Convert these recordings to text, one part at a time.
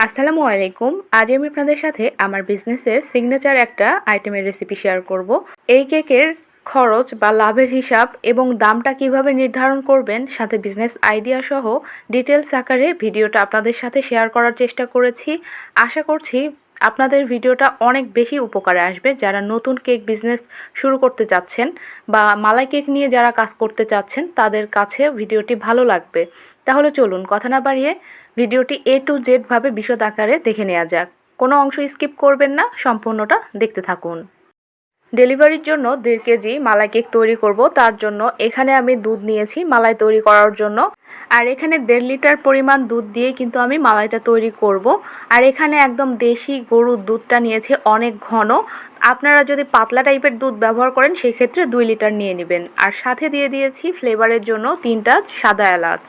আসসালামু আলাইকুম। আজ আমি আপনাদের সাথে আমার বিজনেসের সিগনেচার একটা আইটেমের রেসিপি শেয়ার করব। এই কেকের খরচ বা লাভের হিসাব এবং দামটা কীভাবে নির্ধারণ করবেন সাথে বিজনেস আইডিয়া সহ ডিটেলস আকারে ভিডিওটা আপনাদের সাথে শেয়ার করার চেষ্টা করেছি। আশা করছি আপনাদের ভিডিওটা অনেক বেশি উপকারে আসবে যারা নতুন কেক বিজনেস শুরু করতে চাচ্ছেন বা মালাই কেক নিয়ে যারা কাজ করতে চাচ্ছেন, তাদের কাছে ভিডিওটি ভালো লাগবে। তাহলে চলুন কথা না বাড়িয়ে ভিডিওটি এ টু জেডভাবে বিশদ আকারে দেখে নেওয়া যাক। কোনো অংশ স্কিপ করবেন না, সম্পূর্ণটা দেখতে থাকুন। ডেলিভারির জন্য দেড় কেজি মালাই কেক তৈরি করব। তার জন্য এখানে আমি দুধ নিয়েছি মালাই তৈরি করার জন্য। আর এখানে দেড় লিটার পরিমাণ দুধ দিয়ে কিন্তু আমি মালাইটা তৈরি করব। আর এখানে একদম দেশি গরুর দুধটা নিয়েছি অনেক ঘন। আপনারা যদি পাতলা টাইপের দুধ ব্যবহার করেন, সেক্ষেত্রে দুই লিটার নিয়ে নেবেন। আর সাথে দিয়ে দিয়েছি ফ্লেভারের জন্য তিনটা সাদা এলাচ।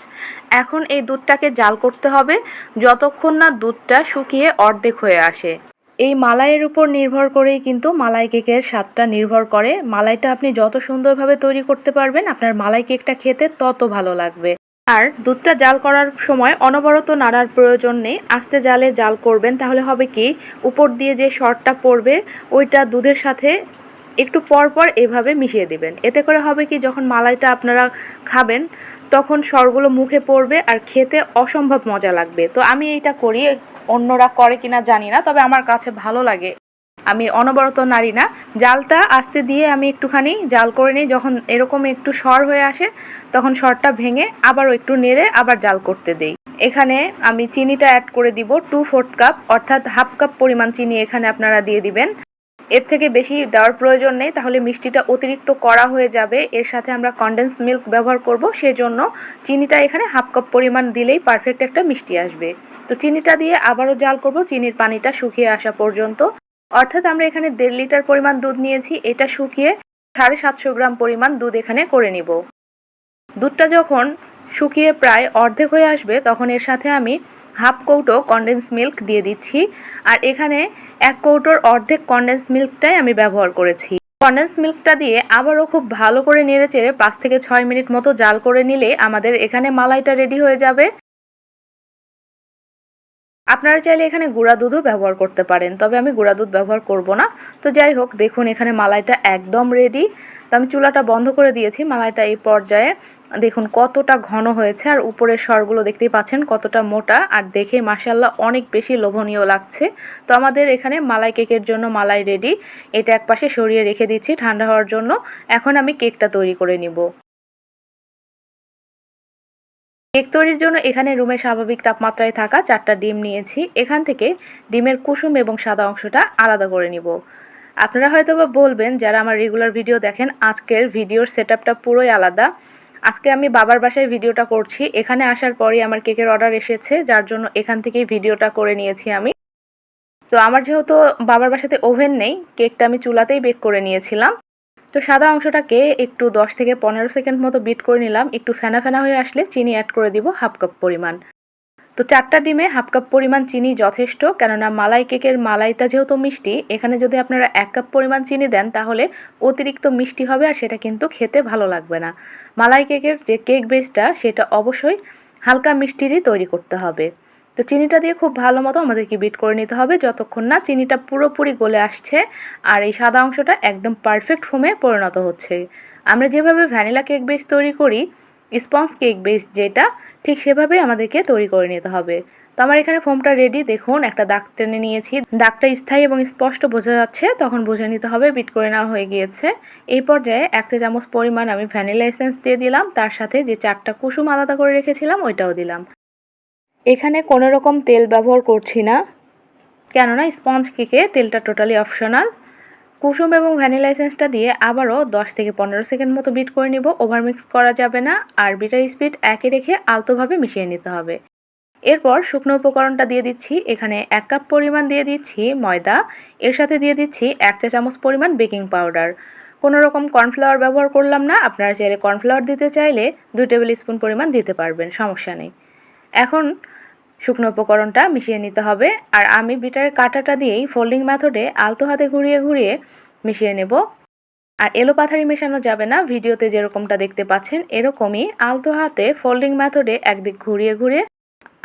এখন এই দুধটাকে জাল করতে হবে। যতক্ষণ না দুধটা শুকিয়ে অর্ধেক হয়ে আসে। এই মালাইয়ের উপর নির্ভর করেই কিন্তু মালাই কেকের স্বাদটা নির্ভর করে। মালাইটা আপনি যত সুন্দরভাবে তৈরি করতে পারবেন, আপনার মালাই কেকটা খেতে তত ভালো লাগবে। আর দুধটা জাল করার সময় অনবরত নাড়ার প্রয়োজন নেই। আস্তে জালে জাল করবেন, তাহলে হবে কি, উপর দিয়ে যে শর্টটা পড়বে, ওইটা দুধের সাথে একটু পর পর এভাবে মিশিয়ে দিবেন। এতে করে হবে কি, যখন মালাইটা আপনারা খাবেন, তখন স্বরগুলো মুখে পড়বে আর খেতে অসম্ভব মজা লাগবে। তো আমি এইটা করি। অন্যরা করে কিনা জানি না, তবে আমার কাছে ভালো লাগে। আমি অনবরত নাড়ি না। জালটা আস্তে দিয়ে আমি একটুখানি জাল করে নিই। যখন এরকম একটু সর হয়ে আসে, তখন সরটা ভেঙে আবারও একটু নেড়ে আবার জাল করতে দেই। এখানে আমি চিনিটা অ্যাড করে দিব টু ফোর্থ কাপ অর্থাৎ হাফ কাপ পরিমাণ চিনি এখানে আপনারা দিয়ে দিবেন। এর থেকে বেশি দেওয়ার প্রয়োজন নেই, তাহলে মিষ্টিটা অতিরিক্ত করা হয়ে যাবে। এর সাথে আমরা কন্ডেন্স মিল্ক ব্যবহার করব, সেজন্য চিনিটা এখানে হাফ কাপ পরিমাণ দিলেই পারফেক্ট একটা মিষ্টি আসবে। তো চিনিটা দিয়ে আবারও জাল করব, চিনির পানিটা শুকিয়ে আসা পর্যন্ত। অর্থাৎ আমরা এখানে দেড় লিটার পরিমাণ দুধ নিয়েছি, এটা শুকিয়ে সাড়ে সাতশো গ্রাম পরিমাণ দুধ এখানে করে নিব। দুধটা যখন শুকিয়ে প্রায় অর্ধেক হয়ে আসবে, তখন এর সাথে আমি হাফ কৌটো কনডেন্স মিল্ক দিয়ে দিচ্ছি। আর এখানে এক কৌটোর অর্ধেক কনডেন্স মিল্কটাই আমি ব্যবহার করেছি। কনডেন্স মিল্কটা দিয়ে আবারও খুব ভালো করে নেড়ে চেড়ে পাঁচ থেকে ছয় মিনিট মতো জাল করে নিলে আমাদের এখানে মালাইটা রেডি হয়ে যাবে। আপনারা চাইলে এখানে গুঁড়া দুধও ব্যবহার করতে পারেন, তবে আমি গুঁড়া দুধ ব্যবহার করব না। তো যাই হোক, দেখুন এখানে মালাইটা একদম রেডি তো আমি চুলাটা বন্ধ করে দিয়েছি মালাইটা এই পর্যায়ে। দেখুন কতটা ঘন হয়েছে, আর উপরের স্বরগুলো দেখতেই পাচ্ছেন কতটা মোটা, আর দেখে মাসাল্লাহ অনেক বেশি লোভনীয় লাগছে। তো আমাদের এখানে মালাই কেকের জন্য মালাই রেডি এটা একপাশে সরিয়ে রেখে দিচ্ছি ঠান্ডা হওয়ার জন্য। এখন আমি কেকটা তৈরি করে নিব। কেক তৈরির জন্য এখানে রুমে স্বাভাবিক তাপমাত্রায় থাকা চারটা ডিম নিয়েছি। এখান থেকে ডিমের কুসুম এবং সাদা অংশটা আলাদা করে নিব। আপনারা হয়তো বা বলবেন, যারা আমার রেগুলার ভিডিও দেখেন, আজকের ভিডিওর সেট পুরোই আলাদা। আজকে আমি বাবার বাসায় ভিডিওটা করছি। এখানে আসার পরই আমার কেকের অর্ডার এসেছে, যার জন্য এখান থেকেই ভিডিওটা করে নিয়েছি আমি। তো আমার যেহেতু বাবার বাসাতে ওভেন নেই, কেকটা আমি চুলাতেই বেক করে নিয়েছিলাম। তো সাদা অংশটাকে একটু 10 থেকে পনেরো সেকেন্ড মতো বিট করে নিলাম। একটু ফেনা ফেনা হয়ে আসলে চিনি অ্যাড করে দিব হাফ কাপ পরিমাণ। তো চারটা ডিমে হাফ কাপ পরিমাণ চিনি যথেষ্ট, কেননা মালাই কেকের মালাইটা যেহেতু মিষ্টি, এখানে যদি আপনারা এক কাপ পরিমাণ চিনি দেন তাহলে অতিরিক্ত মিষ্টি হবে আর সেটা কিন্তু খেতে ভালো লাগবে না। মালাই কেকের যে কেক বেসটা সেটা অবশ্যই হালকা মিষ্টিরই তৈরি করতে হবে। তো চিনিটা দিয়ে খুব ভালো মতো আমাদেরকে বিট করে নিতে হবে। যতক্ষণ না চিনিটা পুরোপুরি গলে আসছে আর এই সাদা অংশটা একদম পারফেক্ট ফোমে পরিণত হচ্ছে। আমরা যেভাবে ভ্যানিলা কেক বেস তৈরি করি স্পঞ্জ কেক বেস যেটা, ঠিক সেভাবেই আমাদেরকে তৈরি করে নিতে হবে। তো আমার এখানে ফোমটা রেডি দেখুন, একটা দাগ টেনে নিয়েছি। দাগটা স্থায়ী এবং স্পষ্ট বোঝা যাচ্ছে, তখন বুঝে নিতে হবে বিট করে নেওয়া হয়ে গিয়েছে। এই পর্যায়ে এক চা চামচ পরিমাণ আমি ভ্যানিলা এসেন্স দিয়ে দিলাম, তার সাথে যে চারটা কুসুম আলাদা করে রেখেছিলাম, ওইটাও দিলাম। এখানে কোনো রকম তেল ব্যবহার করছি না। কেননা স্পঞ্জ কেকে তেলটা টোটালি অপশনাল কুসুম এবং ভ্যানিলা এসেন্সটা দিয়ে আবারও 10 থেকে পনেরো সেকেন্ড মতো বিট করে নিব। ওভার মিক্স করা যাবে না। আর বিটার স্পিড একে রেখে আলতোভাবে মিশিয়ে নিতে হবে। এরপর শুকনো উপকরণটা দিয়ে দিচ্ছি। এখানে এক কাপ পরিমাণ দিয়ে দিচ্ছি ময়দা। এর সাথে দিয়ে দিচ্ছি এক চা চামচ পরিমাণ বেকিং পাউডার কোনো রকম কর্নফ্লাওয়ার ব্যবহার করলাম না। আপনারা চাইলে কর্নফ্লাওয়ার দিতে চাইলে দুই টেবিল স্পুন পরিমাণ দিতে পারবেন। সমস্যা নেই। এখন শুকনো উপকরণটা মিশিয়ে নিতে হবে। আর আমি বিটারের কাঁটাটা দিয়েই ফোল্ডিং মেথডে আলতো হাতে ঘুরিয়ে ঘুরিয়ে মিশিয়ে নেব। আর এলো পাথারি মেশানো যাবে না, ভিডিওতে যেরকমটা দেখতে পাচ্ছেন এরকমই আলতো হাতে ফোল্ডিং মেথডে একদিক ঘুরিয়ে ঘুরিয়ে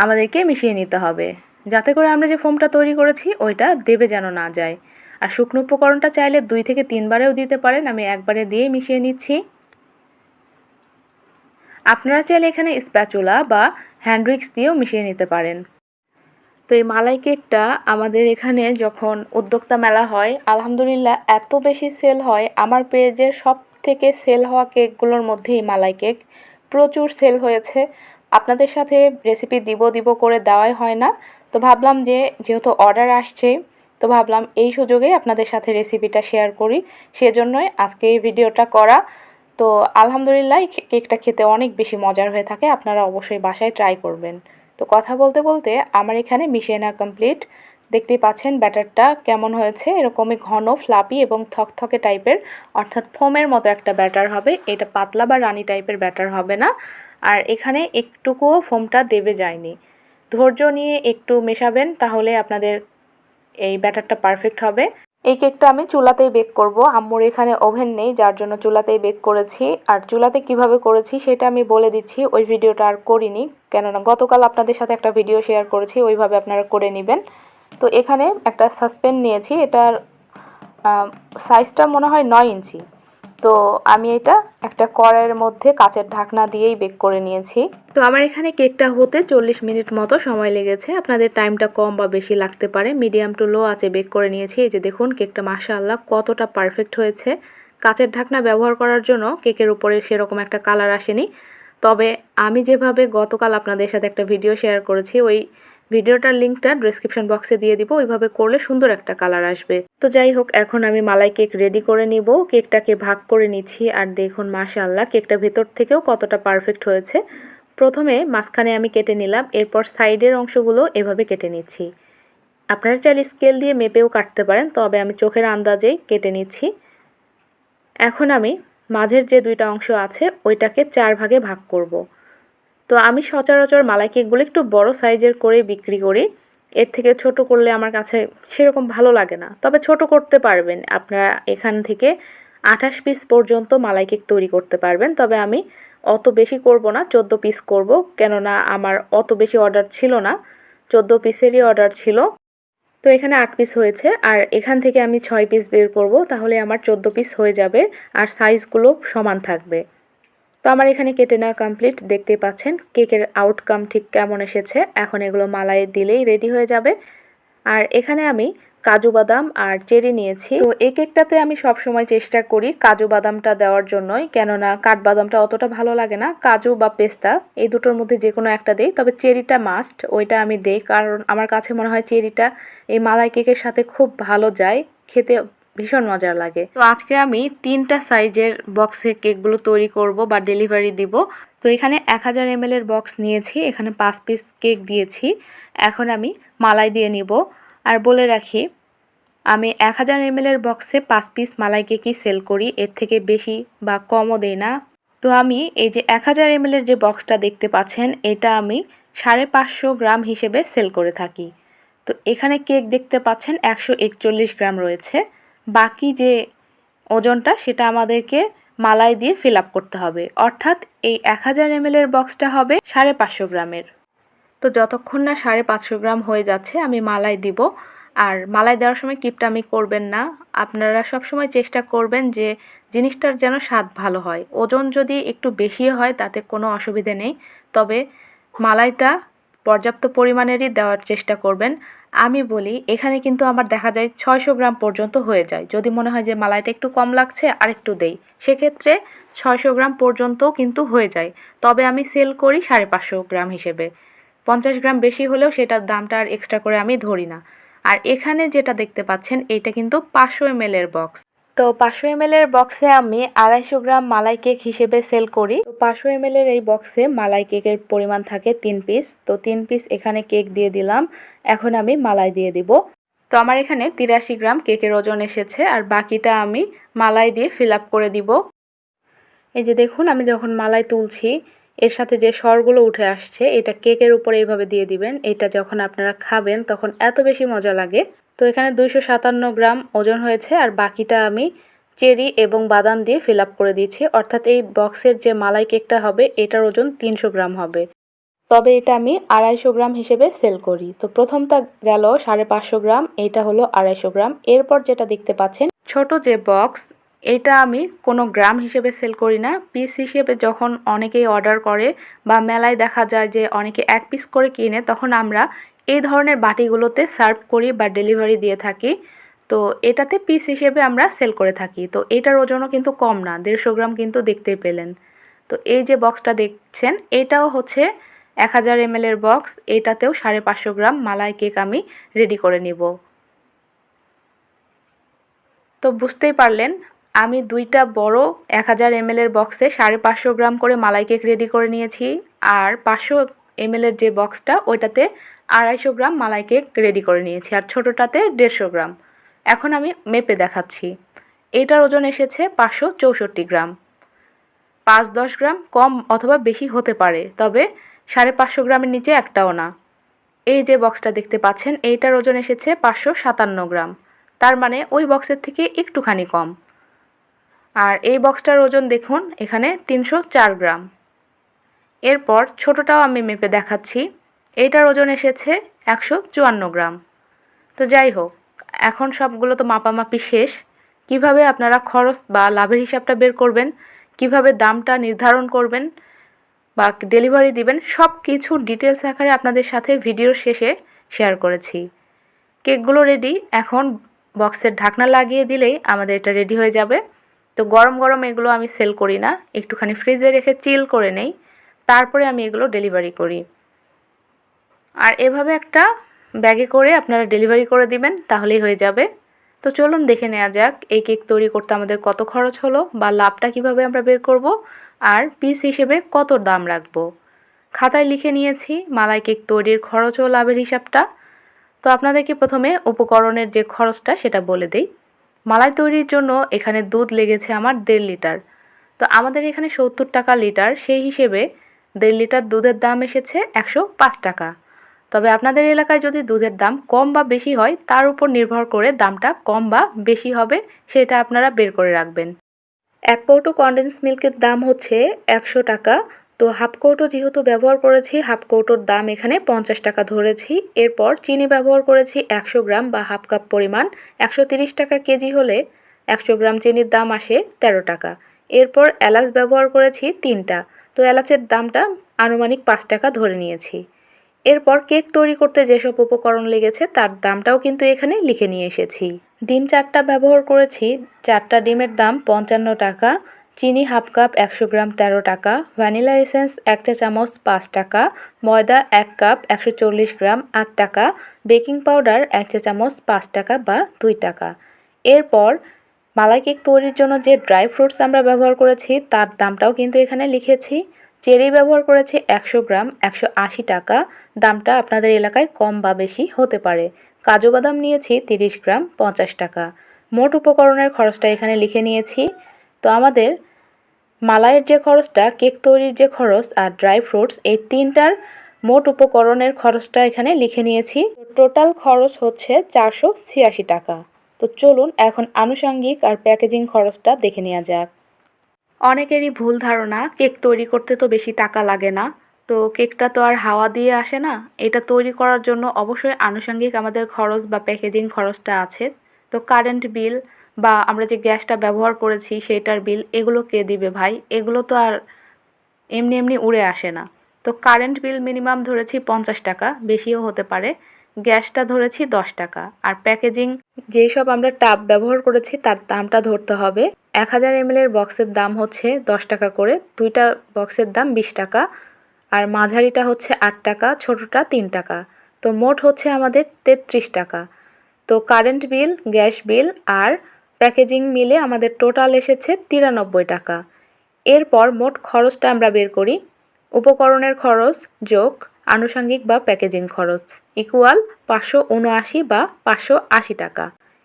আমাদেরকে মিশিয়ে নিতে হবে। যাতে করে আমরা যে ফোমটা তৈরি করেছি, ওইটা দেবে যেন না যায়। আর শুকনো উপকরণটা চাইলে দুই থেকে তিনবারেও দিতে পারেন, আমি একবারে দিয়ে মিশিয়ে নিচ্ছি। আপনারা চাইলে এখানে স্প্যাচুলা বা হ্যান্ডউইক্স দিয়েও মিশিয়ে নিতে পারেন। তো এই মালাই কেকটা আমাদের এখানে যখন উদ্যোক্তা মেলা হয়, আলহামদুলিল্লাহ এত বেশি সেল হয়, আমার পেজের সব থেকে সেল হওয়া কেকগুলোর মধ্যে এই মালাই কেক প্রচুর সেল হয়েছে। আপনাদের সাথে রেসিপি দিব দিব করে দেওয়াই হয় না। তো ভাবলাম যে, যেহেতু অর্ডার আসছে, তো ভাবলাম এই সুযোগে আপনাদের সাথে রেসিপিটা শেয়ার করি। সেজন্যই আজকে এই ভিডিওটা করা। তো আলহামদুলিল্লাহ কেকটা খেতে অনেক বেশি মজার হয়ে থাকে। আপনারা অবশ্যই বাসায় ট্রাই করবেন। তো কথা বলতে বলতে আমার এখানে মিশিয়ে না কমপ্লিট দেখতেই পাচ্ছেন ব্যাটারটা কেমন হয়েছে। এরকমই ঘন ফ্লাপি এবং থকথকে টাইপের অর্থাৎ ফোমের মতো একটা ব্যাটার হবে। এটা পাতলা বা রানি টাইপের ব্যাটার হবে না। আর এখানে একটুকুও ফোমটা দেবে যায়নি। ধৈর্য নিয়ে একটু মেশাবেন, তাহলে আপনাদের এই ব্যাটারটা পারফেক্ট হবে। এই কেকটা আমি চুলাতেই বেক করব। আম্মুর এখানে ওভেন নেই, যার জন্য চুলাতেই বেক করেছি। আর চুলাতে কীভাবে করেছি সেটা আমি বলে দিচ্ছি, ওই ভিডিওটা আর করিনি। কেননা গতকাল আপনাদের সাথে একটা ভিডিও শেয়ার করেছি, ওইভাবে আপনারা করে নেবেন। তো এখানে একটা সাসপেন নিয়েছি, এটার সাইজটা মনে হয় নয় ইঞ্চি। তো আমি এটা একটা কড়াইয়ের মধ্যে কাচের ঢাকনা দিয়েই বেক করে নিয়েছি। তো আমার এখানে কেকটা হতে চল্লিশ মিনিট মতো সময় লেগেছে। আপনাদের টাইমটা কম বা বেশি লাগতে পারে। মিডিয়াম টু লো আছে বেক করে নিয়েছি। এই যে দেখুন, কেকটা মাশাআল্লাহ কতটা পারফেক্ট হয়েছে। কাচের ঢাকনা ব্যবহার করার জন্য কেকের উপরে সেরকম একটা কালার আসেনি। তবে আমি যেভাবে গতকাল আপনাদের সাথে একটা ভিডিও শেয়ার করেছি, ওই ভিডিওটার লিঙ্কটা ডিসক্রিপশন বক্সে দিয়ে দিব, ওইভাবে করলে সুন্দর একটা কালার আসবে। তো যাই হোক, এখন আমি মালাই কেক রেডি করে নিব, কেকটাকে ভাগ করে নিচ্ছি, আর দেখুন মাশাআল্লাহ, কেকটা ভেতর থেকেও কতটা পারফেক্ট হয়েছে। প্রথমে মাঝখানে আমি কেটে নিলাম, এরপর সাইডের অংশগুলো এভাবে কেটে নিচ্ছি। আপনারা চাইলে স্কেল দিয়ে মেপেও কাটতে পারেন, তবে আমি চোখের আন্দাজেই কেটে নিচ্ছি। এখন আমি মাঝের যে দুইটা অংশ আছে, ওইটাকে চার ভাগে ভাগ করব। তো আমি সচরাচর মালাই কেকগুলো একটু বড় সাইজের করে বিক্রি করি। এর থেকে ছোট করলে আমার কাছে সেরকম ভালো লাগে না। তবে ছোট করতে পারবেন। আপনারা এখান থেকে আঠাশ পিস পর্যন্ত মালাই কেক তৈরি করতে পারবেন। তবে আমি অত বেশি করব না, চোদ্দ পিস করব। কেননা আমার অত বেশি অর্ডার ছিল না। চোদ্দ পিসেরই অর্ডার ছিল। তো এখানে আট পিস হয়েছে। আর এখান থেকে আমি ছয় পিস বের করব। তাহলে আমার চোদ্দ পিস হয়ে যাবে। আর সাইজগুলো সমান থাকবে। তো আমার এখানে কেটে নেওয়া কমপ্লিট দেখতেই পাচ্ছেন কেকের আউটকাম ঠিক কেমন এসেছে। এখন এগুলো মালাই দিলেই রেডি হয়ে যাবে। আর এখানে আমি কাজু বাদাম আর চেরি নিয়েছি। তো এই কেকটাতে আমি সব সময় চেষ্টা করি কাজু বাদামটা দেওয়ার জন্যই, কেননা কাঠবাদামটা অতটা ভালো লাগে না। কাজু বা পেস্তা, এই দুটোর মধ্যে যে কোনো একটা দেই, তবে চেরিটা মাস্ট ওইটা আমি দেই। কারণ আমার কাছে মনে হয় চেরিটা এই মালাই কেকের সাথে খুব ভালো যায়। খেতে ভীষণ মজার লাগে। তো আজকে আমি তিনটা সাইজের বক্সে কেকগুলো তৈরি করব বা ডেলিভারি দিব। তো এখানে এক হাজার এম এর বক্স নিয়েছি, এখানে পাঁচ পিস কেক দিয়েছি। এখন আমি মালাই দিয়ে নিব। আর বলে রাখি, আমি এক হাজার এম এর বক্সে পাঁচ পিস মালাই কেকই সেল করি, এর থেকে বেশি বা কমও দেই না। তো আমি এই যে এক হাজার এম এর যে বক্সটা দেখতে পাচ্ছেন, এটা আমি সাড়ে পাঁচশো গ্রাম হিসেবে সেল করে থাকি। তো এখানে কেক দেখতে পাচ্ছেন একশো একচল্লিশ গ্রাম রয়েছে। বাকি যে ওজনটা, সেটা আমাদেরকে মালাই দিয়ে ফিল আপ করতে হবে। অর্থাৎ এই এক হাজার এম এর বক্সটা হবে সাড়ে পাঁচশো গ্রামের। তো যতক্ষণ না সাড়ে পাঁচশো গ্রাম হয়ে যাচ্ছে, আমি মালাই দিব। আর মালাই দেওয়ার সময় কিপটা আমি করবেন না। আপনারা সব সময় চেষ্টা করবেন যে জিনিসটার যেন স্বাদ ভালো হয়। ওজন যদি একটু বেশি হয়, তাতে কোনো অসুবিধে নেই। তবে মালাইটা পর্যাপ্ত পরিমাণেরই দেওয়ার চেষ্টা করবেন। আমি বলি, এখানে কিন্তু আমার দেখা যায় ছয়শো গ্রাম পর্যন্ত হয়ে যায়। যদি মনে হয় যে মালাইটা একটু কম লাগছে আর একটু দেই। সেক্ষেত্রে ছয়শো গ্রাম পর্যন্তও কিন্তু হয়ে যায়। তবে আমি সেল করি সাড়ে পাঁচশো গ্রাম হিসেবে। পঞ্চাশ গ্রাম বেশি হলেও সেটার দামটা আর এক্সট্রা করে আমি ধরি না। আর এখানে যেটা দেখতে পাচ্ছেন, এইটা কিন্তু পাঁচশো এম বক্স তো পাঁচশো এম এর বক্সে আমি আড়াইশো গ্রাম মালাই কেক হিসেবে সেল করি। তো পাঁচশো এম এর এই বক্সে মালাই কেকের পরিমাণ থাকে তিন পিস তো তিন পিস এখানে কেক দিয়ে দিলাম। এখন আমি মালাই দিয়ে দিব। তো আমার এখানে তিরাশি গ্রাম কেকের ওজন এসেছে আর বাকিটা আমি মালাই দিয়ে ফিল করে দিব। এই যে দেখুন, আমি যখন মালাই তুলছি, এর সাথে যে স্বরগুলো উঠে আসছে, এটা কেকের উপরে এইভাবে দিয়ে দিবেন। এটা যখন আপনারা খাবেন, তখন এত বেশি মজা লাগে। তো এখানে দুইশো সাতান্ন গ্রাম ওজন হয়েছে আর বাকিটা আমি চেরি এবং বাদাম দিয়ে ফিল আপ করে দিয়েছি। অর্থাৎ এই বক্সের যে মালাই কেকটা হবে, এটার ওজন তিনশো গ্রাম হবে। তবে এটা আমি আড়াইশো গ্রাম হিসেবে সেল করি। তো প্রথমটা গেল সাড়ে পাঁচশো গ্রাম এইটা হলো আড়াইশো গ্রাম। এরপর যেটা দেখতে পাচ্ছেন, ছোট যে বক্স, এটা আমি কোনো গ্রাম হিসেবে সেল করি না। পিস হিসেবে যখন অনেকেই অর্ডার করে বা মেলায় দেখা যায় যে অনেকে এক পিস করে কিনে, তখন আমরা এই ধরনের বাটিগুলোতে সার্ভ করি বা ডেলিভারি দিয়ে থাকি। তো এটাতে পিস হিসেবে আমরা সেল করে থাকি। তো এটার ওজনও কিন্তু কম না, দেড়শো গ্রাম কিন্তু দেখতেই পেলেন। তো এই যে বক্সটা দেখছেন, এটাও হচ্ছে এক হাজার এর বক্স এটাতেও সাড়ে পাঁচশো গ্রাম মালাই কেক আমি রেডি করে নিব। তো বুঝতেই পারলেন, আমি দুইটা বড় এক হাজার এর বক্সে সাড়ে পাঁচশো গ্রাম করে মালাই কেক রেডি করে নিয়েছি। আর পাঁচশো এর যে বক্সটা ওইটাতে আড়াইশো গ্রাম মালাই কেক রেডি করে নিয়েছি, আর ছোটোটাতে দেড়শো গ্রাম। এখন আমি মেপে দেখাচ্ছি। এটার ওজন এসেছে পাঁচশো চৌষট্টি গ্রাম। পাঁচ দশ গ্রাম কম অথবা বেশি হতে পারে, তবে সাড়ে পাঁচশো গ্রামের নিচে একটাও না। এই যে বক্সটা দেখতে পাচ্ছেন, এইটার ওজন এসেছে পাঁচশো সাতান্ন গ্রাম। তার মানে ওই বক্সের থেকে একটুখানি কম। আর এই বক্সটার ওজন দেখুন, এখানে তিনশো চার গ্রাম। এরপর ছোটোটাও আমি মেপে দেখাচ্ছি। এইটার ওজন এসেছে একশো চুয়ান্ন গ্রাম। তো যাই হোক, এখন সবগুলো তো মাপামাপি শেষ। কীভাবে আপনারা খরচ বা লাভের হিসাবটা বের করবেন, কীভাবে দামটা নির্ধারণ করবেন বা ডেলিভারি দিবেন সব কিছু ডিটেলস আকারে আপনাদের সাথে ভিডিওর শেষে শেয়ার করেছি। কেকগুলো রেডি এখন বক্সের ঢাকনা লাগিয়ে দিলেই আমাদের এটা রেডি হয়ে যাবে। তো গরম গরম এগুলো আমি সেল করি না, একটুখানি ফ্রিজে রেখে চিল করে নেই। তারপরে আমি এগুলো ডেলিভারি করি। আর এভাবে একটা ব্যাগে করে আপনারা ডেলিভারি করে দিবেন, তাহলেই হয়ে যাবে। তো চলুন দেখে নেওয়া যাক, এই কেক তৈরি করতে আমাদের কত খরচ হলো বা লাভটা কীভাবে আমরা বের করব আর পিস হিসেবে কত দাম রাখব। খাতায় লিখে নিয়েছি, মালাই কেক তৈরির খরচ ও লাভের হিসাবটা। তো আপনাদেরকে প্রথমে উপকরণের যে খরচটা সেটা বলে দেই। মালাই তৈরির জন্য এখানে দুধ লেগেছে আমার দেড় লিটার। তো আমাদের এখানে সত্তর টাকা লিটার, সেই হিসেবে দেড় লিটার দুধের দাম এসেছে একশো পাঁচ টাকা। তবে আপনাদের এলাকায় যদি দুধের দাম কম বা বেশি হয়, তার উপর নির্ভর করে দামটা কম বা বেশি হবে, সেটা আপনারা বের করে রাখবেন। এক কৌটো কন্ডেন্স মিল্কের দাম হচ্ছে একশো টাকা। তো হাফ কৌটো যেহেতু ব্যবহার করেছি, হাফ কৌটোর দাম এখানে পঞ্চাশ টাকা ধরেছি। এরপর চিনি ব্যবহার করেছি একশো গ্রাম বা হাফ কাপ পরিমাণ। একশো টাকা কেজি হলে একশো গ্রাম চিনির দাম আসে তেরো টাকা। এরপর এলাচ ব্যবহার করেছি তিনটা। তো এলাচের দামটা আনুমানিক পাঁচ টাকা ধরে নিয়েছি। এরপর কেক তৈরি করতে যেসব উপকরণ লেগেছে, তার দামটাও কিন্তু এখানে লিখে নিয়ে এসেছি। ডিম চারটা ব্যবহার করেছি, চারটা ডিমের দাম পঞ্চান্ন টাকা, চিনি হাফ কাপ একশো গ্রাম তেরো টাকা, ভ্যানিলা এসেন্স এক চা চামচ পাঁচ টাকা, ময়দা এক কাপ একশো চল্লিশ গ্রাম আট টাকা, বেকিং পাউডার এক চা চামচ পাঁচ টাকা বা দুই টাকা। এরপর মালাই কেক তৈরির জন্য যে ড্রাই ফ্রুটস আমরা ব্যবহার করেছি, তার দামটাও কিন্তু এখানে লিখেছি। চেরি ব্যবহার করেছি একশো গ্রাম, একশো আশি টাকা। দামটা আপনাদের এলাকায় কম বা বেশি হতে পারে। কাজু বাদাম নিয়েছি তিরিশ গ্রাম, পঞ্চাশ টাকা। মোট উপকরণের খরচটা এখানে লিখে নিয়েছি। তো আমাদের মালাইয়ের যে খরচটা, কেক তৈরির যে খরচ আর ড্রাই ফ্রুটস, এই তিনটার মোট উপকরণের খরচটা এখানে লিখে নিয়েছি। টোটাল খরচ হচ্ছে চারশো ছিয়াশি টাকা। তো চলুন এখন আনুষঙ্গিক আর প্যাকেজিং খরচটা দেখে নেওয়া যাক। অনেকেরই ভুল ধারণা, কেক তৈরি করতে তো বেশি টাকা লাগে না। তো কেকটা তো আর হাওয়া দিয়ে আসে না। এটা তৈরি করার জন্য অবশ্যই আনুষঙ্গিক আমাদের খরচ বা প্যাকেজিং খরচটা আছে। তো কারেন্ট বিল বা আমরা যে গ্যাসটা ব্যবহার করেছি সেটার বিল, এগুলো কে দিবে ভাই? এগুলো তো আর এমনি এমনি উড়ে আসে না। তো কারেন্ট বিল মিনিমাম ধরেছি পঞ্চাশ টাকা, বেশিও হতে পারে। গ্যাসটা ধরেছি দশ টাকা। আর প্যাকেজিং যেই সব আমরা টাব ব্যবহার করেছি তার দামটা ধরতে হবে। এক হাজার এমএলের বক্সের দাম হচ্ছে দশ টাকা করে, দুইটা বক্সের দাম বিশ টাকা। আর মাঝারিটা হচ্ছে আট টাকা, ছোটোটা তিন টাকা। তো মোট হচ্ছে আমাদের তেত্রিশ টাকা। তো কারেন্ট বিল, গ্যাস বিল আর প্যাকেজিং মিলে আমাদের টোটাল এসেছে তিরানব্বই টাকা। এরপর মোট খরচটা আমরা বের করি। উপকরণের খরচ যোগ আনুষঙ্গিক বা প্যাকেজিং খরচ। ইকুয়াল পাঁচশো উনআশি বা পাঁচশো আশি টাকা।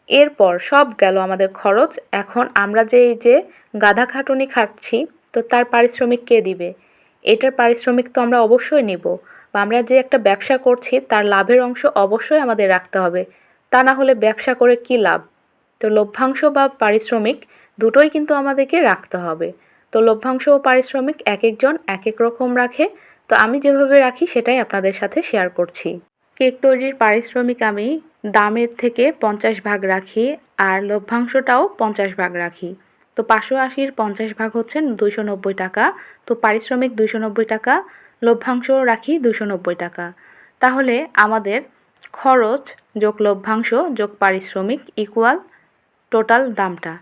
এরপর সব গেল আমাদের খরচ। এখন আমরা যে এই যে গাধা খাটুনি খাটছি, তো তার পারিশ্রমিক কে দিবে? এটার পারিশ্রমিক তো আমরা অবশ্যই নেব। বা আমরা যে একটা ব্যবসা করছি, তার লাভের অংশ অবশ্যই আমাদের রাখতে হবে। তা না হলে ব্যবসা করে কি লাভ? তো লভ্যাংশ বা পারিশ্রমিক দুটোই কিন্তু আমাদেরকে রাখতে হবে। তো লভ্যাংশ ও পারিশ্রমিক এক একজন এক এক রকম রাখে। তো আমি যেভাবে রাখি সেটাই আপনাদের সাথে শেয়ার করছি। কেক তৈরির পারিশ্রমিক আমি দামের থেকে পঞ্চাশ ভাগ রাখি আর লভ্যাংশটাও পঞ্চাশ ভাগ রাখি। তো পাঁচশো আশির পঞ্চাশ ভাগ হচ্ছেন দুশো নব্বই টাকা। তো পারিশ্রমিক দুশো নব্বই টাকা লভ্যাংশ রাখি দুশো নব্বই টাকা। তাহলে আমাদের খরচ যোগ লভ্যাংশ যোগ পারিশ্রমিক ইকুয়াল টোটাল দামটা।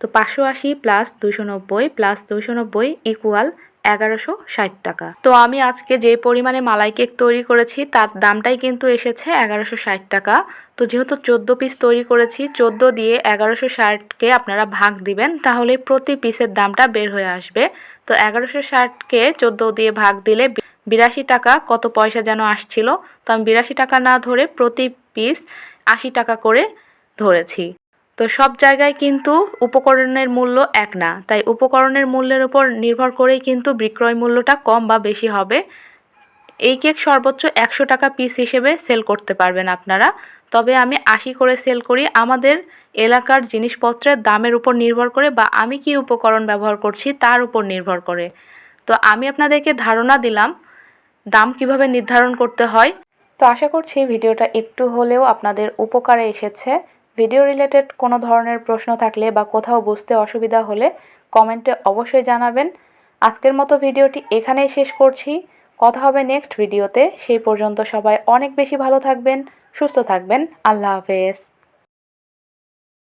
তো পাঁচশো আশি প্লাস দুশো নব্বই প্লাস দুশো নব্বই ইকুয়াল এগারোশো ষাট টাকা। তো আমি আজকে যে পরিমাণে মালাই কেক তৈরি করেছি, তার দামটাই কিন্তু এসেছে এগারোশো ষাট টাকা। তো যেহেতু চোদ্দ পিস তৈরি করেছি, চোদ্দ দিয়ে এগারোশো ষাটকে আপনারা ভাগ দিবেন, তাহলে প্রতি পিসের দামটা বের হয়ে আসবে। তো এগারোশো ষাটকে চোদ্দ দিয়ে ভাগ দিলে বিরাশি টাকা কত পয়সা যেন আসছিল। তো আমি বিরাশি টাকা না ধরে প্রতি পিস আশি টাকা করে ধরেছি। তো সব জায়গায় কিন্তু উপকরণের মূল্য এক না। তাই উপকরণের মূল্যের উপর নির্ভর করেই কিন্তু বিক্রয় মূল্যটা কম বা বেশি হবে। এই কেক সর্বোচ্চ একশো টাকা পিস হিসেবে সেল করতে পারবেন আপনারা। তবে আমি আশি করে সেল করি। আমাদের এলাকার জিনিসপত্রের দামের উপর নির্ভর করে বা আমি কি উপকরণ ব্যবহার করছি তার উপর নির্ভর করে। তো আমি আপনাদেরকে ধারণা দিলাম দাম কীভাবে নির্ধারণ করতে হয়। তো আশা করছি ভিডিওটা একটু হলেও আপনাদের উপকারে এসেছে। ভিডিও রিলেটেড কোনো ধরনের প্রশ্ন থাকলে বা কোথাও বুঝতে অসুবিধা হলে কমেন্টে অবশ্যই জানাবেন। আজকের মতো ভিডিওটি এখানেই শেষ করছি। কথা হবে নেক্সট ভিডিওতে। সেই পর্যন্ত সবাই অনেক বেশি ভালো থাকবেন, সুস্থ থাকবেন। আল্লাহ হাফেজ।